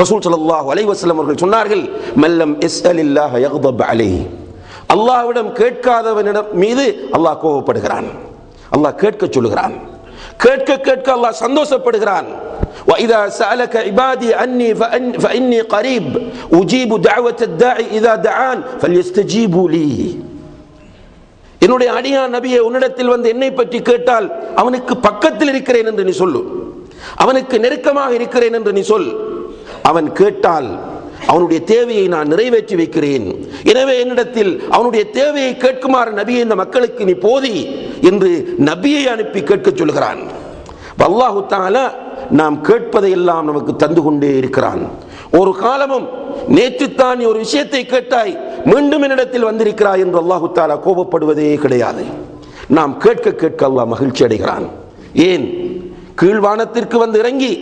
ரசூல் ஸல்லல்லாஹு அலைஹி வஸல்லம் அவர்கள் சொன்னார்கள் மல்லம் இஸ்அலில்லாஹ யக்தப் அலைஹி அல்லாஹ்விடம் கேட்காதவனிடம் மீது அல்லாஹ் கோபப்படுகிறான் அல்லாஹ் கேட்க சொல்லுகிறான் கேட்க கேட்க அல்லாஹ் சந்தோஷப்படுகிறான் وإذا سألك عبادي عني فأن فإني قريب أجيب دعوة الداعي إذا دعان فليستجيبوا لي என்னுடைய அடியான் நபியை உன்னிடத்தில் வந்து என்னை பற்றி கேட்டால் அவனுக்கு பக்கத்தில் இருக்கிறேன் என்று நீ சொல்லு அவனுக்கு நெருக்கமாக இருக்கிறேன் என்று நீ சொல் அவன் கேட்டால் அவனுடைய தேவையை நான் நிறைவேற்றி வைக்கிறேன். எனவே என்னிடத்தில் அவனுடைய தேவையை கேட்குமாறு நபியை இந்த மக்களுக்கு நீ போதி என்று நபியை அனுப்பி கேட்க சொல்கிறான். அல்லாஹு தாலா நாம் கேட்பதை எல்லாம் நமக்கு தந்து கொண்டே இருக்கிறான். ஒரு காலமும் நேற்றுத்தான் தான் ஒரு விஷயத்தை கேட்டாய் மீண்டும் என்னிடத்தில் வந்திருக்கிறாய் என்று அல்லாஹு தாலா கோபப்படுவதே கிடையாது. நாம் கேட்க கேட்க அல்லாஹ் மகிழ்ச்சி அடைகிறான். ஏன்? கீழ்வானத்திற்கு வந்து இறங்கி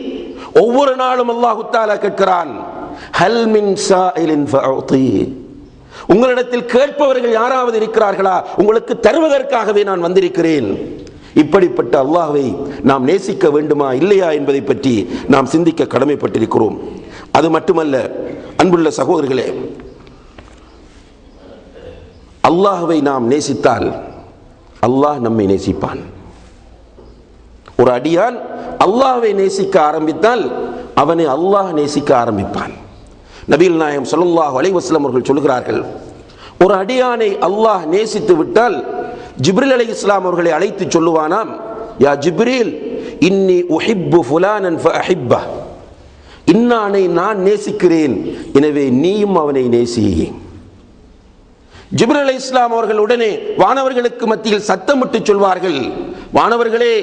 ஒவ்வொரு நாளும் அல்லாஹு தாலா கேட்கிறான் ஹல்மின் சாயிலின் உங்களிடத்தில் கேட்பவர்கள் யாராவது இருக்கிறார்களா? உங்களுக்கு தருவதற்காகவே நான் வந்திருக்கிறேன். இப்படிப்பட்ட அல்லாஹ்வை நாம் நேசிக்க வேண்டுமா இல்லையா என்பதை பற்றி நாம் சிந்திக்க கடமைப்பட்டிருக்கிறோம். அது மட்டுமல்ல அன்புள்ள சகோதரர்களே அல்லாஹ்வை நாம் நேசித்தால் அல்லாஹ் நம்மை நேசிப்பான். ஒரு அடியான் அல்லாஹ்வை நேசிக்க ஆரம்பித்தால் அவனை அல்லாஹ் நேசிக்க ஆரம்பிப்பான். நபிகள் நாயம் ஸல்லல்லாஹு அலைவாஸ்லம் அவர்கள் சொல்கிறார்கள் ஒரு அடியானை அல்லாஹ் நேசித்து விட்டால் ஜிப்ரில் அலை இஸ்லாம் அவர்களை அழைத்து சொல்லுவானாம் யா ஜிப்ரில் இன்னி உஹிப்பு ஃபுலானன் அஹிப்பா இன்னானை நான் நேசிக்கிறேன் எனவே நீயும் அவனை நேசியே. ஜிப்ரல் அலி இஸ்லாம் அவர்கள் உடனே வானவர்களுக்கு மத்தியில் சத்தமிட்டு சொல்வார்கள் வானவர்களே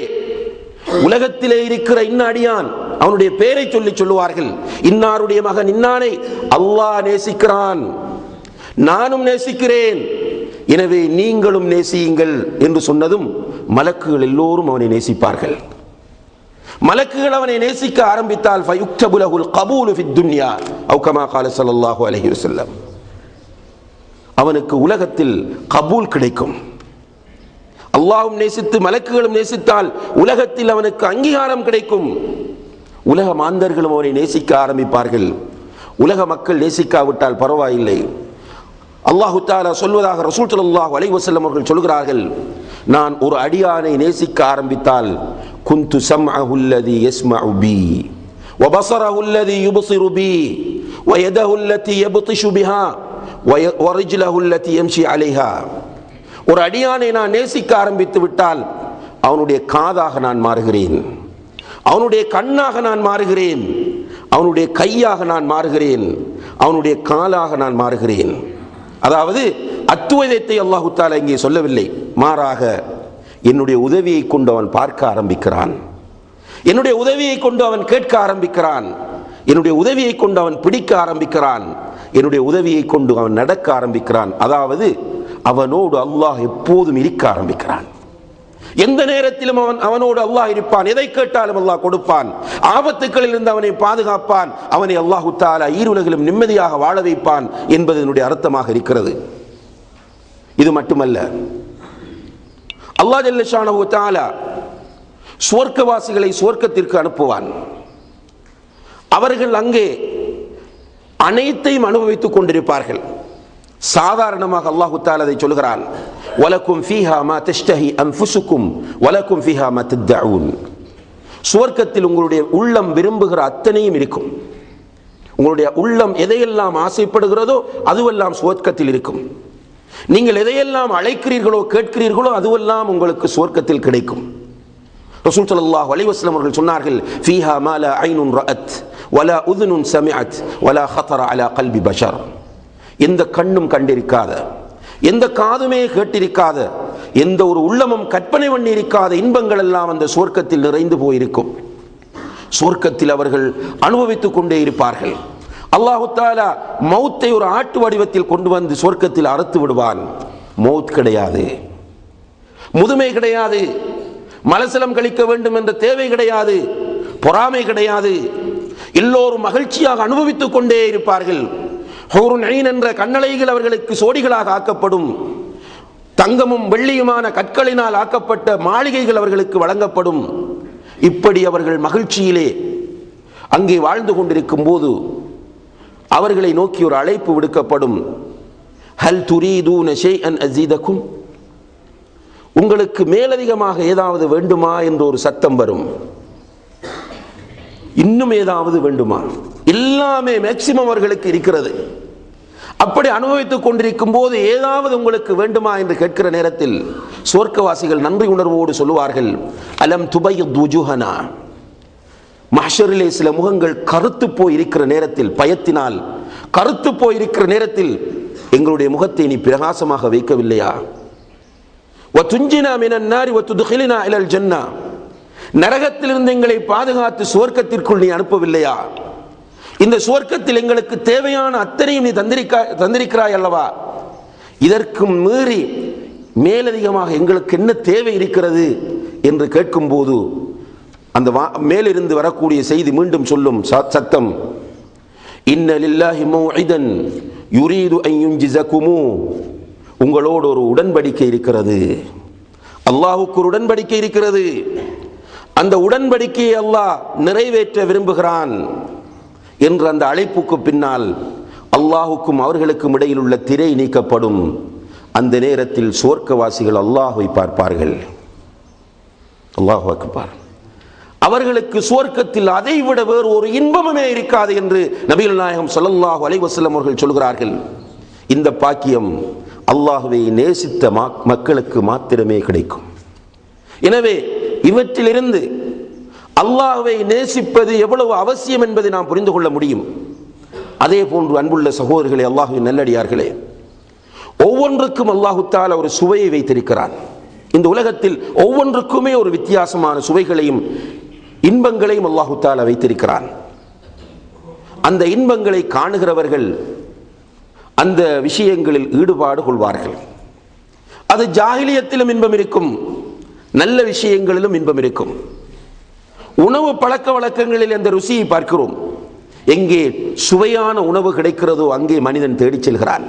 உலகத்திலே இருக்கிற இன்னாடியான் அவனுடைய பெயரை சொல்லி சொல்லுவார்கள். இன்னாருடைய மகன் இன்னானை அல்லாஹ் நேசிக்கிறான். நானும் நேசிக்கிறேன். எனவே நீங்களும் நேசியுங்கள் என்று சொன்னதும் மலக்குகள் எல்லோரும் அவனை நேசிப்பார்கள். மலக்குகள் அவனை நேசிக்க ஆரம்பித்தால் ஃபயுக்தபு கபூலு ஃபித் துன்யா அவு கால அவனுக்கு உலகத்தில் கபூல் கிடைக்கும். அல்லாஹ்வும் நேசித்து மலக்குகளும் நேசித்தால் உலகத்தில் அவனுக்கு அங்கீகாரம் கிடைக்கும் உலக மாந்தர்களும் அவனை நேசிக்க ஆரம்பிப்பார்கள் உலக மக்கள் நேசிக்காவிட்டால் பரவாயில்லை அல்லாஹு தாலா சொல்வதாக ரசூல் ஸல்லல்லாஹு அலைஹி வஸல்லம் அவர்கள் சொல்கிறார்கள் நான் ஒரு அடியானை நேசிக்க ஆரம்பித்தால் குந்து சம்அஹு அல்லதி யஸ்மஉ பி وبصره الذي يبصر بي ويده التي يبطش بها وي- ورجله التي يمشي عليها ஒரு அடியானை நான் நேசிக்க ஆரம்பித்து விட்டால் அவனுடைய காதாக நான் மாறுகிறேன். அவனுடைய கண்ணாக நான் மாறுகிறேன். அவனுடைய கையாக நான் மாறுகிறேன். அவனுடைய காலாக நான் மாறுகிறேன். அதாவது அத்துவதத்தை அல்லாஹு தாலா இங்கே சொல்லவில்லை. மாறாக என்னுடைய உதவியை கொண்டு அவன் பார்க்க ஆரம்பிக்கிறான். என்னுடைய உதவியை கொண்டு அவன் கேட்க ஆரம்பிக்கிறான். என்னுடைய உதவியை கொண்டு அவன் பிடிக்க ஆரம்பிக்கிறான். என்னுடைய உதவியை கொண்டு அவன் நடக்க ஆரம்பிக்கிறான். அதாவது அவனோடு அல்லாஹ் எப்போதும் இருக்க ஆரம்பிக்கிறான். எந்த நேரத்திலும் அவன் அவனோடு அல்லாஹ் இருப்பான். எதை கேட்டாலும் அல்லாஹ் கொடுப்பான். ஆபத்துக்களில் இருந்து அவனை பாதுகாப்பான். அவனை அல்லாஹு தாலா ஈருலகிலும் நிம்மதியாக வாழ வைப்பான் என்பது என்னுடைய அர்த்தமாக இருக்கிறது. இது மட்டுமல்ல. அல்லாஹ் ஜல்லஷானு தாலா சுவர்க்கவாசிகளை சுவர்க்கத்திற்கு அனுப்புவான். அவர்கள் அங்கே அனைத்தையும் அனுபவித்துக் கொண்டிருப்பார்கள். சாதாரணமாக அல்லாஹு தால் அதை சொல்கிறான். வலக்கும் ஃபீஹா திஷ்டஹி தெஷ்டஹி அன்ஃபுசுக்கும் வலக்கும் ஃபீஹா மா தித்தவுன் சுவர்க்கத்தில் உங்களுடைய உள்ளம் விரும்புகிற அத்தனையும் இருக்கும். உங்களுடைய உள்ளம் எதையெல்லாம் ஆசைப்படுகிறதோ அதுவெல்லாம் சுவர்க்கத்தில் இருக்கும். நீங்கள் எதையெல்லாம் அழைக்கிறீர்களோ கேட்கிறீர்களோ அதுவெல்லாம் உங்களுக்கு சுவர்க்கத்தில் கிடைக்கும். ரசூல் சல்லாஹ் அலிவாஸ்லம் அவர்கள் சொன்னார்கள் ஃபீஹா மாலா ஐனுன் ரஅத் வலா உதுனுன் சமிஅத் வலா ஹத்தரா அலா கல்பி பஷர். எந்த கண்ணும் கண்டிருக்காத எந்த காதுமே கேட்டிருக்காத எந்த ஒரு உள்ளமும் கற்பனை பண்ணியிருக்காத இன்பங்கள் எல்லாம் அந்த சுவர்க்கத்தில் நிறைந்து போயிருக்கும். சுவர்க்கத்தில் அவர்கள் அனுபவித்துக் கொண்டே இருப்பார்கள். அல்லாஹு தாலா மௌத்தை ஒரு ஆட்டு வடிவத்தில் கொண்டு வந்து சொர்க்கத்தில் அறுத்து விடுவான். மௌத் கிடையாது. முதுமை கிடையாது. மலசலம் கழிக்க வேண்டும் என்ற தேவை கிடையாது. பொறாமை கிடையாது. எல்லோரும் மகிழ்ச்சியாக அனுபவித்துக் கொண்டே இருப்பார்கள். ஹூருன் என்ற கண்ணலைகள் அவர்களுக்கு சோடிகளாக ஆக்கப்படும். தங்கமும் வெள்ளியுமான கற்களினால் ஆக்கப்பட்ட மாளிகைகள் அவர்களுக்கு வழங்கப்படும். இப்படி அவர்கள் மகிழ்ச்சியிலே அங்கே வாழ்ந்து கொண்டிருக்கும் போது அவர்களை நோக்கி ஒரு அழைப்பு விடுக்கப்படும். ஹல் துரீதூன அன் அஸீதக்கும் உங்களுக்கு மேலதிகமாக ஏதாவது வேண்டுமா? என்று ஒரு சத்தம் வரும். இன்னும் ஏதாவது வேண்டுமா? எல்லாமே மேக்சிமம் அவர்களுக்கு இருக்கிறது. அப்படி அனுபவித்துக் கொண்டிருக்கும் போது ஏதாவது உங்களுக்கு வேண்டுமா என்று கேட்கிற நேரத்தில் சொர்க்கவாசிகள் நன்றி உணர்வோடு சொல்லுவார்கள் அலம் துபை துஜுஹனா மஹரிலே சில முகங்கள் கருத்து போய் இருக்கிற நேரத்தில் பயத்தினால் கருத்து போய் இருக்கிற நேரத்தில் எங்களுடைய முகத்தை நீ பிரகாசமாக வைக்கவில்லையா? வ துஞ்சினா மினன் நாரி மினன்னாரி ஒத்துதுகிலினா இலல் ஜென்னா. நரகத்திலிருந்து எங்களை பாதுகாத்து சுவர்க்கத்திற்குள் நீ அனுப்பவில்லையா? இந்த சுவர்க்கத்தில் எங்களுக்கு தேவையான அத்தனையும் நீ தந்திரிக்கா தந்திருக்கிறாய் அல்லவா? இதற்கும் மீறி மேலதிகமாக எங்களுக்கு என்ன தேவை இருக்கிறது என்று கேட்கும்போது அந்த வா மேலிருந்து வரக்கூடிய செய்தி மீண்டும் சொல்லும் ச- சத்தம். இன்ன மௌஇதன் யுரீது அன் உங்களோடு ஒரு உடன்படிக்கை இருக்கிறது. அல்லாஹுக்கு ஒரு உடன்படிக்கை இருக்கிறது. அந்த உடன்படிக்கையை அல்லாஹ் நிறைவேற்ற விரும்புகிறான் என்ற அந்த அழைப்புக்கு பின்னால் அல்லாஹுக்கும் அவர்களுக்கும் இடையில் உள்ள திரை நீக்கப்படும். அந்த நேரத்தில் சுவர்க்கவாசிகள் அல்லாஹுவை பார்ப்பார்கள். அல்லாஹ் அக்பர். அவர்களுக்கு சுவர்க்கத்தில் அதைவிட வேறு ஒரு இன்பமுமே இருக்காது என்று நபிகள் நாயகம் சொல்லல்லாஹு அலைவசல்லம் அவர்கள் சொல்கிறார்கள். இந்த பாக்கியம் அல்லாஹுவை நேசித்த மக்களுக்கு மாத்திரமே கிடைக்கும். எனவே இவற்றிலிருந்து அல்லாஹுவை நேசிப்பது எவ்வளவு அவசியம் என்பதை நாம் புரிந்து கொள்ள முடியும். அதே போன்று அன்புள்ள சகோதரர்களே அல்லாஹுவின் நல்லடியார்களே ஒவ்வொன்றுக்கும் அல்லாஹுத்தால் ஒரு சுவையை வைத்திருக்கிறான். இந்த உலகத்தில் ஒவ்வொன்றுக்குமே ஒரு வித்தியாசமான சுவைகளையும் இன்பங்களையும் அல்லாஹுத்தால வைத்திருக்கிறான். அந்த இன்பங்களை காணுகிறவர்கள் அந்த விஷயங்களில் ஈடுபாடு கொள்வார்கள். அது ஜாகிலியத்திலும் இன்பம் இருக்கும். நல்ல விஷயங்களிலும் இன்பம் இருக்கும். உணவு பழக்க வழக்கங்களில் அந்த ருசியை பார்க்கிறோம். எங்கே சுவையான உணவு கிடைக்கிறதோ அங்கே மனிதன் தேடிச் செல்கிறான்.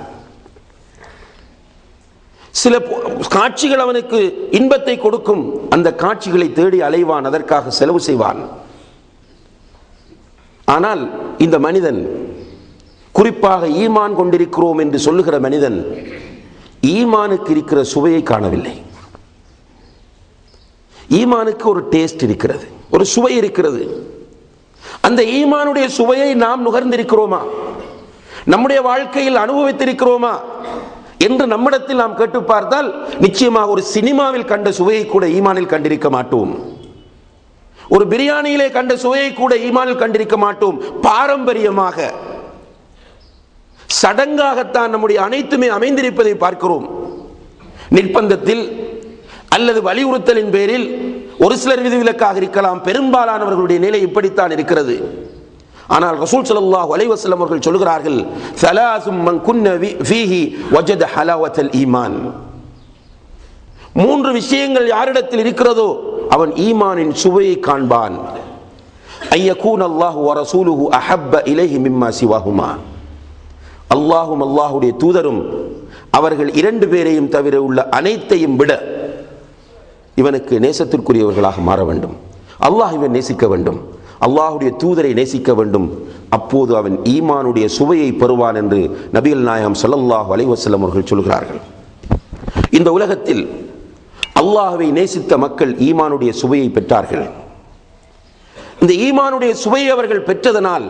சில காட்சிகள் அவனுக்கு இன்பத்தை கொடுக்கும். அந்த காட்சிகளை தேடி அலைவான் அதற்காக செலவு செய்வான். ஆனால் இந்த மனிதன் குறிப்பாக ஈமான் கொண்டிருக்கிறோம் என்று சொல்லுகிற மனிதன் ஈமானுக்கு இருக்கிற சுவையை காணவில்லை. ஈமானுக்கு ஒரு டேஸ்ட் இருக்கிறது ஒரு சுவை இருக்கிறது. அந்த ஈமானுடைய சுவையை நாம் நுகர்ந்திருக்கிறோமா? நம்முடைய வாழ்க்கையில் அனுபவித்திருக்கிறோமா? என்று நம்மிடத்தில் நாம் கேட்டு பார்த்தால் நிச்சயமாக ஒரு சினிமாவில் கண்ட சுவையை கூட ஈமானில் கண்டிருக்க மாட்டோம். ஒரு பிரியாணியிலே கண்ட சுவையை கூட ஈமானில் கண்டிருக்க மாட்டோம். பாரம்பரியமாக சடங்காகத்தான் நம்முடைய அனைத்துமே அமைந்திருப்பதை பார்க்கிறோம். நிர்பந்தத்தில் அல்லது வலியுறுத்தலின் பேரில் ஒரு சிலர் விதிவிலக்காக இருக்கலாம். பெரும்பாலானவர்களுடைய நிலை இப்படித்தான் இருக்கிறது. ஆனால் ரசூல் ஸல்லல்லாஹு அலைஹி அவர்கள் சொல்கிறார்கள் சலாசும் மன் குன்ன ஃபீஹி வஜத ஹலாவத்தல் ஈமான். மூன்று விஷயங்கள் யாரிடத்தில் இருக்கிறதோ அவன் ஈமானின் சுவையை காண்பான். ஐயகூன் அல்லாஹு வ ரசூலுஹு அஹப்ப இலைஹி மிம்மா சிவாஹுமா. அல்லாஹும் அல்லாஹுடைய தூதரும் அவர்கள் இரண்டு பேரையும் தவிர உள்ள அனைத்தையும் விட இவனுக்கு நேசத்திற்குரியவர்களாக மாற வேண்டும். அல்லாஹ் இவன் நேசிக்க வேண்டும். அல்லாஹுடைய தூதரை நேசிக்க வேண்டும். அப்போது அவன் ஈமானுடைய சுவையை பெறுவான் என்று நபிகள் நாயம் சல்லல்லாஹ் அலைஹி அவர்கள் சொல்கிறார்கள். இந்த உலகத்தில் அல்லாஹுவை நேசித்த மக்கள் ஈமானுடைய சுவையை பெற்றார்கள். இந்த ஈமானுடைய சுவையை அவர்கள் பெற்றதனால்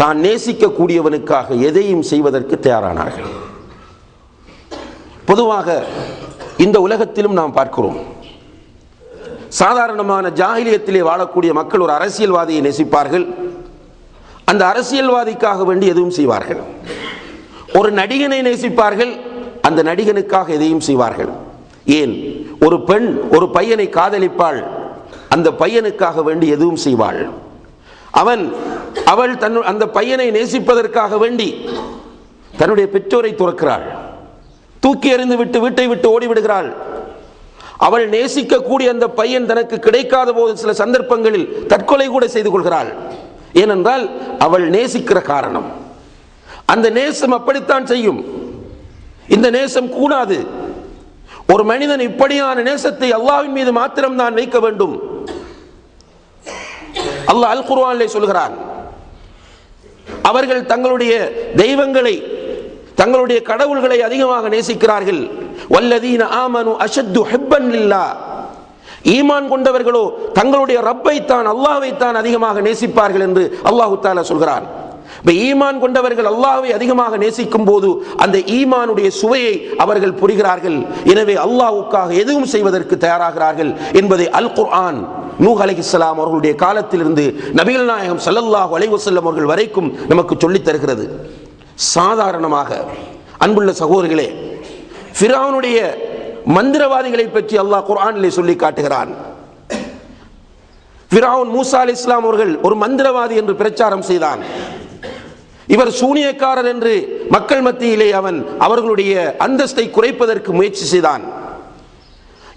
தான் நேசிக்கக்கூடியவனுக்காக எதையும் செய்வதற்கு தயாரானார்கள். பொதுவாக இந்த உலகத்திலும் நாம் பார்க்கிறோம். சாதாரணமான ஜாகிலியத்திலே வாழக்கூடிய மக்கள் ஒரு அரசியல்வாதியை நேசிப்பார்கள். அந்த அரசியல்வாதிக்காக வேண்டி எதுவும் செய்வார்கள். ஒரு நடிகனை நேசிப்பார்கள் அந்த நடிகனுக்காக எதையும் செய்வார்கள். ஏன்? ஒரு பெண் ஒரு பையனை காதலிப்பாள் அந்த பையனுக்காக வேண்டி எதுவும் செய்வாள். அவன் அவள் தன் அந்த பையனை நேசிப்பதற்காக வேண்டி தன்னுடைய பெற்றோரை துறக்கிறாள். தூக்கி எறிந்து விட்டு வீட்டை விட்டு ஓடிவிடுகிறாள். அவள் நேசிக்கக்கூடிய அந்த பையன் தனக்கு கிடைக்காத போது சில சந்தர்ப்பங்களில் தற்கொலை கூட செய்து கொள்கிறாள். ஏனென்றால் அவள் நேசிக்கிற காரணம். அந்த நேசம் அப்படித்தான் செய்யும். இந்த நேசம் கூடாது. ஒரு மனிதன் இப்படியான நேசத்தை அல்லாவின் மீது மாத்திரம் தான் வைக்க வேண்டும். அல்லாஹ் அல் குர்வானிலே சொல்கிறான் அவர்கள் தங்களுடைய தெய்வங்களை தங்களுடைய கடவுள்களை அதிகமாக நேசிக்கிறார்கள். வல்லதீன ஆமனு அஷத்து ஹிப்பன் ஈமான் கொண்டவர்களோ தங்களுடைய ரப்பை தான் அல்லாவை தான் அதிகமாக நேசிப்பார்கள் என்று அல்லாஹு தாலா சொல்கிறான். இப்போ ஈமான் கொண்டவர்கள் அல்லாஹ்வை அதிகமாக நேசிக்கும் போது அந்த ஈமானுடைய சுவையை அவர்கள் புரிகிறார்கள். எனவே அல்லாஹ்வுக்காக எதுவும் செய்வதற்கு தயாராகிறார்கள் என்பதை அல் குர்ஆன் நூஹ் அலைஹிஸ்ஸலாம் அவர்களுடைய காலத்திலிருந்து நபிகள் நாயகம் சல்லல்லாஹ் அலைவசல்லம் அவர்கள் வரைக்கும் நமக்கு சொல்லித் தருகிறது. சாதாரணமாக அன்புள்ள சகோதரிகளே ஃபிரௌனுடைய மந்திரவாதிகளை பற்றி அல்லாஹ் குர்ஆனிலே சொல்லி காட்டுகிறான். ஃபிரௌன் மூசா அலி இஸ்லாம் அவர்கள் ஒரு மந்திரவாதி என்று பிரச்சாரம் செய்தான். இவர் சூனியக்காரர் என்று மக்கள் மத்தியிலே அவன் அவர்களுடைய அந்தஸ்தை குறைப்பதற்கு முயற்சி செய்தான்.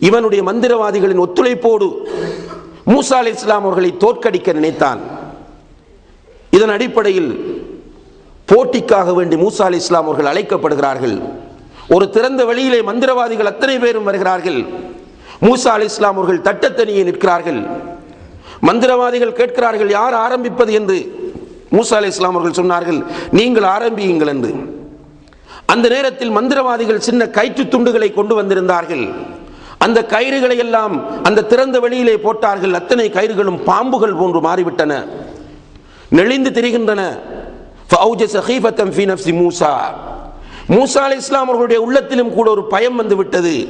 இவனுடைய மந்திரவாதிகளின் ஒத்துழைப்போடு மூசா அலி இஸ்லாம் அவர்களை தோற்கடிக்க நினைத்தான். இதன் அடிப்படையில் போட்டிக்காக வேண்டி மூசா அலி இஸ்லாம் அவர்கள் அழைக்கப்படுகிறார்கள். ஒரு திறந்த வழியிலே மந்திரவாதிகள் அத்தனை பேரும் வருகிறார்கள். மூசா அலி இஸ்லாம் அவர்கள் தட்டத்தனியே நிற்கிறார்கள். மந்திரவாதிகள் கேட்கிறார்கள் யார் ஆரம்பிப்பது? என்று மூசா அலி இஸ்லாம் அவர்கள் சொன்னார்கள் நீங்கள் ஆரம்பியுங்கள் என்று. அந்த நேரத்தில் மந்திரவாதிகள் சின்ன கயிற்று துண்டுகளை கொண்டு வந்திருந்தார்கள். அந்த கயிறுகளை எல்லாம் அந்த திறந்த வழியிலே போட்டார்கள். அத்தனை கயிறுகளும் பாம்புகள் போன்று மாறிவிட்டன. நெளிந்து திரிகின்றன. மூசா. மூசா அலி இஸ்லாம் அவர்களுடைய உள்ளத்திலும் கூட ஒரு பயம் வந்து விட்டது.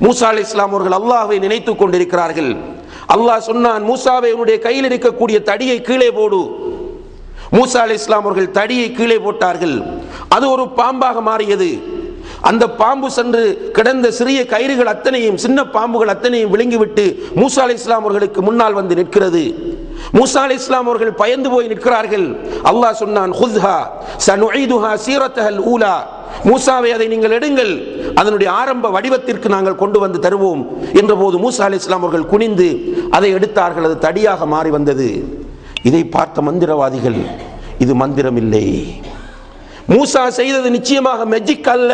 மூசா அலி இஸ்லாம் அவர்கள் அல்லாஹை நினைத்துக் கொண்டிருக்கிறார்கள். அல்லாஹ் சொன்னான் மூசாவை உன்னுடைய கையில் இருக்கக்கூடிய தடியை கீழே போடு. மூசா அலி இஸ்லாம் அவர்கள் தடியை கீழே போட்டார்கள். அது ஒரு பாம்பாக மாறியது. அந்த பாம்பு சென்று கிடந்த சிறிய கயிறுகள் அத்தனையும் சின்ன பாம்புகள் அத்தனையும் விழுங்கிவிட்டு மூசா அலி இஸ்லாம் அவர்களுக்கு முன்னால் வந்து நிற்கிறது. மூசா அலி இஸ்லாம் அவர்கள் பயந்து போய் நிற்கிறார்கள். அல்லாஹ் சொன்னான் ஹுத்ஹா சனுஈதுஹா சீரத்தஹல் ஊலா. மூசாவை அதை நீங்கள் எடுங்கள். அதனுடைய ஆரம்ப வடிவத்திற்கு நாங்கள் கொண்டு வந்து தருவோம் என்றபோது மூசா அலி இஸ்லாம் அவர்கள் குனிந்து அதை எடுத்தார்கள். அது தடியாக மாறி வந்தது. இதை பார்த்த மந்திரவாதிகள் இது மந்திரம் இல்லை. மூசா செய்தது நிச்சயமாக மெஜிக் அல்ல.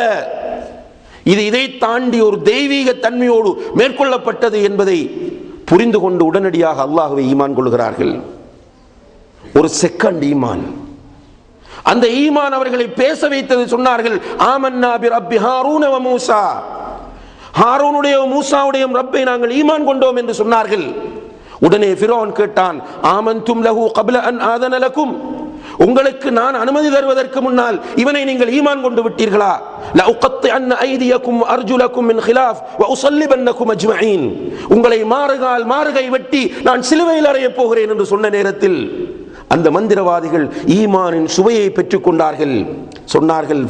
இது இதை தாண்டி ஒரு தெய்வீக தன்மையோடு மேற்கொள்ளப்பட்டது என்பதை புரிந்து கொண்டு உடனடியாக அல்லாஹுவை ஈமான் கொள்கிறார்கள். ஒரு செகண்ட் ஈமான். அந்த ஈமான் அவர்களை பேச வைத்தது சொன்னார்கள் ஆமன்னா பி ரப்பி ஹாரூன மூசா. ஹாரூனுடைய மூசாவுடைய ரப்பை நாங்கள் ஈமான் கொண்டோம் என்று சொன்னார்கள். உடனே ஃபிரோன் கேட்டான் ஆமன்தும் லஹு கபில அன் ஆதன லகும். உங்களுக்கு நான் அனுமதி தருவதற்கு முன்னால் இவனை நீங்கள் ஈமான் கொண்டு விட்டீர்களா? உங்களை மாறுகால் மாறுகை வெட்டி நான் சிலுவையில் அறைய போகிறேன் என்று சொன்ன நேரத்தில் அந்த மந்திரவாதிகள் ஈமானின் சுவையை பெற்றுக் கொண்டார்கள் சொன்னார்கள்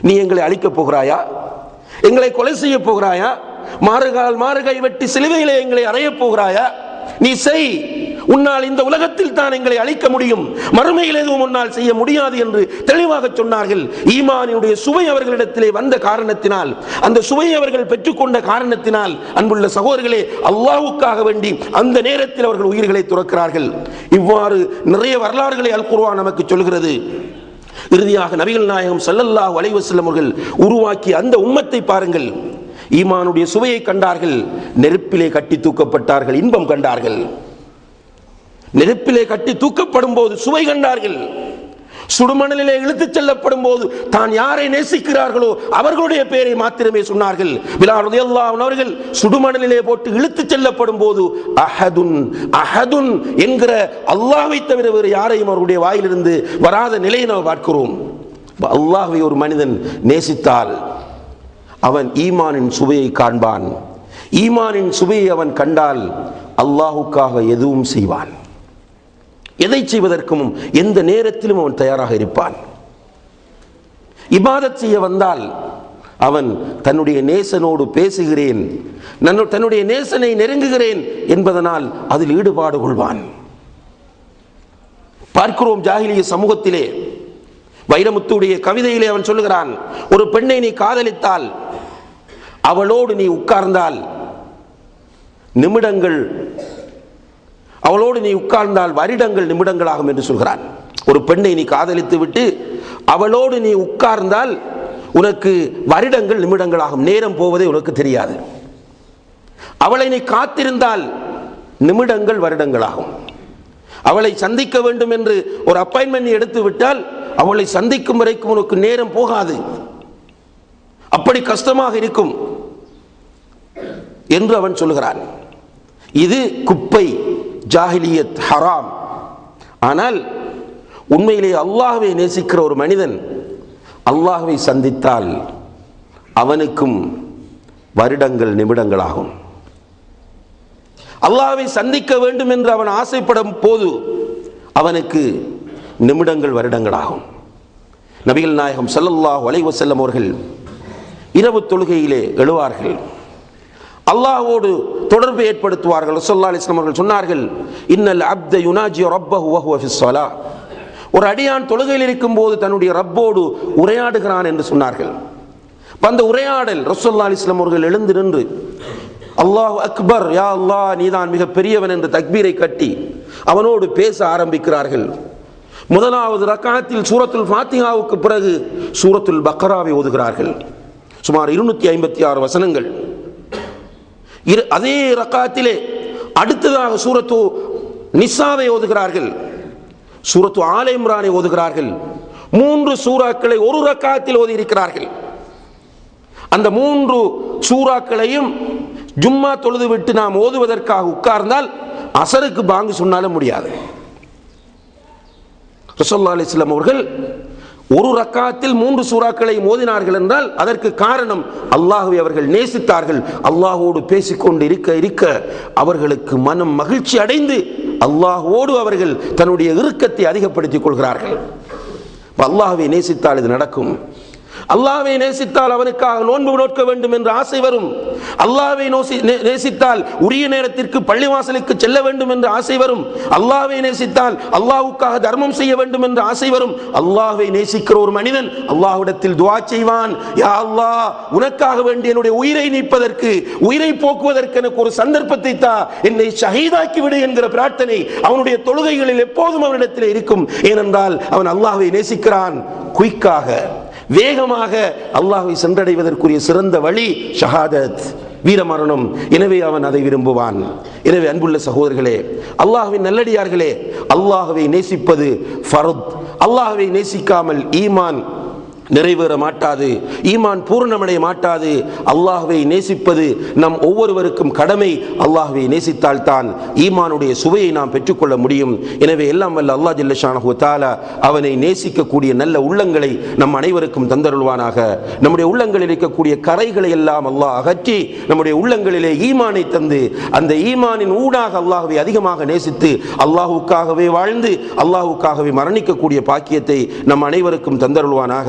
நீ எங்களை அழிக்கப் போகிறாயா? எங்களை கொலை செய்யப் போகிறாயா? மாறுகால் மாறுகை வெட்டி சிலுவையிலே எங்களை அறையப் போகிறாயா? நீ செய். உன்னால் இந்த உலகத்தில் தான் எங்களை அழிக்க முடியும். மறுமையில் எதுவும் உன்னால் செய்ய முடியாது என்று தெளிவாக சொன்னார்கள். ஈமானியுடைய சுவை அவர்களிடத்திலே வந்த காரணத்தினால் அந்த சுவையை அவர்கள் பெற்றுக்கொண்ட காரணத்தினால் அன்புள்ள சகோதரர்களே அல்லாஹ்வுக்காக வேண்டி அந்த நேரத்தில் அவர்கள் உயிர்களை துறக்கிறார்கள். இவ்வாறு நிறைய வரலாறுகளை அல் குர்ஆன் நமக்கு சொல்கிறது. இறுதியாக நபிகள் நாயகம் சல்லல்லாஹ் வலைவசல்லம் அவர்கள் உருவாக்கிய அந்த உம்மத்தை பாருங்கள். ஈமானுடைய சுவையை கண்டார்கள் நெருப்பிலே கட்டி தூக்கப்பட்டார்கள் இன்பம் கண்டார்கள். நெருப்பிலே கட்டி தூக்கப்படும் போது சுவை கண்டார்கள். சுடுமணலிலே இழுத்துச் செல்லப்படும் போது தான் யாரை நேசிக்கிறார்களோ அவர்களுடைய பெயரை மாத்திரமே சொன்னார்கள். அவர்கள் சுடுமணலிலே போட்டு இழுத்துச் செல்லப்படும் போது அஹதுன் அஹதுன் என்கிற அல்லாஹை தவிர வேறு யாரையும் அவருடைய வாயிலிருந்து வராத நிலையை நாம் பார்க்கிறோம். அல்லாஹை ஒரு மனிதன் நேசித்தால் அவன் ஈமானின் சுவையை காண்பான். ஈமானின் சுவையை அவன் கண்டால் அல்லாஹுக்காக எதுவும் செய்வான். எதை செய்வதற்கும் எந்த நேரத்திலும் அவன் தயாராக இருப்பான். இபாதத் செய்ய வந்தால் அவன் தன்னுடைய நேசனோடு பேசுகிறேன் தன்னுடைய நேசனை நெருங்குகிறேன் என்பதனால் அதில் ஈடுபாடு கொள்வான். பார்க்கிறோம் ஜாகிலிய சமூகத்திலே வைரமுத்துடைய கவிதையிலே அவன் சொல்லுகிறான் ஒரு பெண்ணை நீ காதலித்தால் அவளோடு நீ உட்கார்ந்தால் நிமிடங்கள் அவளோடு நீ உட்கார்ந்தால் வருடங்கள் நிமிடங்களாகும் என்று சொல்கிறான். ஒரு பெண்ணை நீ காதலித்து விட்டு அவளோடு நீ உட்கார்ந்தால் உனக்கு வருடங்கள் நிமிடங்களாகும். நேரம் போவதே உனக்கு தெரியாது. அவளை நீ காத்திருந்தால் நிமிடங்கள் வருடங்களாகும். அவளை சந்திக்க வேண்டும் என்று ஒரு அப்பாயின்மெண்ட் எடுத்து விட்டால் அவளை சந்திக்கும் வரைக்கும் உனக்கு நேரம் போகாது. அப்படி கஷ்டமாக இருக்கும். என்று அவன் சொல்கிறான் இது குப்பை ஜாஹிலியத் ஹராம். ஆனால் உண்மையிலே அல்லாஹுவை நேசிக்கிற ஒரு மனிதன் அல்லாஹுவை சந்தித்தால் அவனுக்கும் வருடங்கள் நிமிடங்களாகும். அல்லாஹை சந்திக்க வேண்டும் என்று அவன் ஆசைப்படும் போது அவனுக்கு நிமிடங்கள் வருடங்களாகும். நபிகள் நாயகம் சல்லல்லாஹ் வலைவசல்லம் அவர்கள் இரவு தொழுகையிலே எழுவார்கள். அல்லாஹோடு தொடர்பு ஏற்படுத்துவார்கள். ரசோல்லா அலிஸ்லாம் அவர்கள் சொன்னார்கள் இன்னல் அப்த யுனாஜி ரப்பஹு வஹுவ ஃபிஸ் ஒரு அடியான் தொழுகையில் இருக்கும்போது தன்னுடைய ரப்போடு உரையாடுகிறான் என்று சொன்னார்கள். அந்த உரையாடல் ரசோல்லா அலிஸ்லாம் அவர்கள் எழுந்து நின்று அல்லாஹ் அக்பர் யா அல்லாஹ் நீதான் மிக பெரியவன் என்று தக்பீரை கட்டி அவனோடு பேச ஆரம்பிக்கிறார்கள். முதலாவது ரக்காத்தில் சூரத்துல் ஃபாத்திஹாவுக்கு பிறகு சூரத்துல் பக்ராவை ஓதுகிறார்கள். சுமார் இருநூத்தி ஐம்பத்தி ஆறு வசனங்கள். இரு அதே ரக்காத்திலே அடுத்ததாக சூரத்து நிசாவை ஓதுகிறார்கள். சூரத்து ஆலை இம்ரானை ஓதுகிறார்கள். மூன்று சூறாக்களை ஒரு ரக்காத்தில் ஓதி இருக்கிறார்கள் அந்த மூன்று சூறாக்களையும் ஜும்மா தொழுது விட்டு நாம் ஓதுவதற்காக உட்கார்ந்தால் அசருக்கு பாங்கு சொன்னாலும் முடியாது. ரசோல்லா அலிஸ்லாம் அவர்கள் ஒரு ரக்காத்தில் மூன்று சூறாக்களை மோதினார்கள் என்றால் அதற்கு காரணம் அல்லாஹுவை அவர்கள் நேசித்தார்கள். அல்லாஹோடு பேசிக்கொண்டு இருக்க இருக்க அவர்களுக்கு மனம் மகிழ்ச்சி அடைந்து அல்லாஹோடு அவர்கள் தன்னுடைய இறுக்கத்தை அதிகப்படுத்திக் கொள்கிறார்கள். அல்லாஹுவை நேசித்தால் இது நடக்கும். அல்லாவை நேசித்தால் அவனுக்காக நோன்பு நோக்க வேண்டும் என்ற ஆசை வரும். அல்லாவை நேசித்தால் உரிய நேரத்திற்கு பள்ளிவாசலுக்கு செல்ல வேண்டும் என்ற ஆசை வரும். அல்லாவை நேசித்தால் அல்லாவுக்காக தர்மம் செய்ய வேண்டும் என்ற ஆசை வரும். அல்லாவை நேசிக்கிற ஒரு மனிதன் அல்லாஹ்விடத்தில் துவா செய்வான். யா அல்லாஹ் உனக்காக வேண்டி என்னுடைய உயிரை நீப்பதற்கு உயிரை போக்குவதற்கு எனக்கு ஒரு சந்தர்ப்பத்தை தா. என்னை ஷஹீதாக்கி விடு என்கிற பிரார்த்தனை அவனுடைய தொழுகைகளில் எப்போதும் அவனிடத்தில் இருக்கும். ஏனென்றால் அவன் அல்லாஹை நேசிக்கிறான். குயிக்காக. வேகமாக அல்லாஹை சென்றடைவதற்குரிய சிறந்த வழி ஷஹாதத் வீரமரணம். எனவே அவன் அதை விரும்புவான். எனவே அன்புள்ள சகோதரர்களே அல்லாஹுவின் நல்லடியார்களே அல்லாஹுவை நேசிப்பது ஃபரத். அல்லாஹுவை நேசிக்காமல் ஈமான் நிறைவேற மாட்டாது. ஈமான் பூரணமடைய மாட்டாது. அல்லாஹுவை நேசிப்பது நம் ஒவ்வொருவருக்கும் கடமை. அல்லாஹுவை நேசித்தால்தான் ஈமானுடைய சுவையை நாம் பெற்றுக்கொள்ள முடியும். எனவே எல்லாம் வல்ல அல்லாஹ் ஜல்லஷானஹு தாலா அவனை நேசிக்கக்கூடிய நல்ல உள்ளங்களை நம் அனைவருக்கும் தந்தருள்வானாக. நம்முடைய உள்ளங்களில் இருக்கக்கூடிய கரைகளை எல்லாம் அல்லாஹ் அகற்றி நம்முடைய உள்ளங்களிலே ஈமானை தந்து அந்த ஈமானின் ஊடாக அல்லாஹுவை அதிகமாக நேசித்து அல்லாஹுக்காகவே வாழ்ந்து அல்லாஹுக்காகவே மரணிக்கக்கூடிய பாக்கியத்தை நம் அனைவருக்கும் தந்தருள்வானாக.